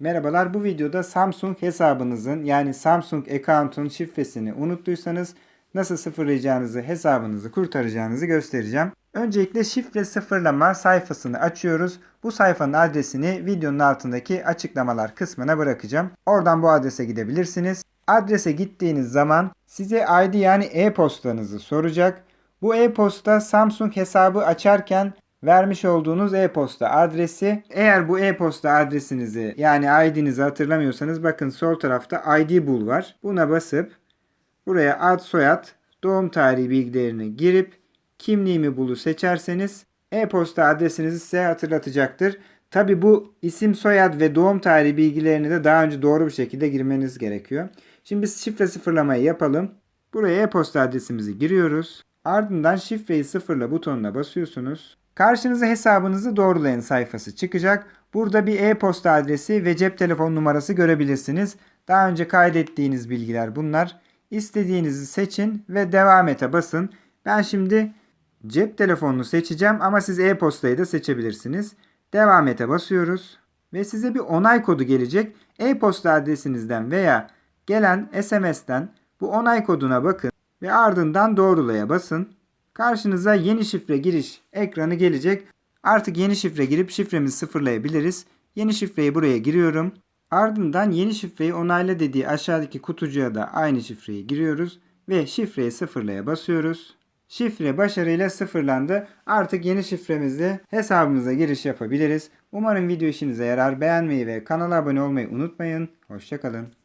Merhabalar bu videoda Samsung hesabınızın yani Samsung account'un şifresini unuttuysanız nasıl sıfırlayacağınızı hesabınızı kurtaracağınızı göstereceğim. Öncelikle şifre sıfırlama sayfasını açıyoruz. Bu sayfanın adresini videonun altındaki açıklamalar kısmına bırakacağım. Oradan bu adrese gidebilirsiniz. Adrese gittiğiniz zaman size ID yani e-postanızı soracak. Bu e-posta Samsung hesabı açarken vermiş olduğunuz e-posta adresi. Eğer bu e-posta adresinizi yani ID'nizi hatırlamıyorsanız bakın sol tarafta ID bul var. Buna basıp buraya ad soyad doğum tarihi bilgilerini girip kimliğimi bulu seçerseniz e-posta adresinizi size hatırlatacaktır. Tabi bu isim soyad ve doğum tarihi bilgilerini de daha önce doğru bir şekilde girmeniz gerekiyor. Şimdi biz şifre sıfırlamayı yapalım. Buraya e-posta adresimizi giriyoruz. Ardından şifreyi sıfırla butonuna basıyorsunuz. Karşınıza hesabınızı doğrulayın sayfası çıkacak. Burada bir e-posta adresi ve cep telefon numarası görebilirsiniz. Daha önce kaydettiğiniz bilgiler bunlar. İstediğinizi seçin ve devam ete basın. Ben şimdi cep telefonunu seçeceğim ama siz e-postayı da seçebilirsiniz. Devam ete basıyoruz ve size bir onay kodu gelecek. E-posta adresinizden veya gelen SMS'ten bu onay koduna bakın ve ardından doğrulaya basın. Karşınıza yeni şifre giriş ekranı gelecek. Artık yeni şifre girip şifremizi sıfırlayabiliriz. Yeni şifreyi buraya giriyorum. Ardından yeni şifreyi onayla dediği aşağıdaki kutucuğa da aynı şifreyi giriyoruz ve şifreyi sıfırlaya basıyoruz. Şifre başarıyla sıfırlandı. Artık yeni şifremizle hesabımıza giriş yapabiliriz. Umarım video işinize yarar. Beğenmeyi ve kanala abone olmayı unutmayın. Hoşçakalın.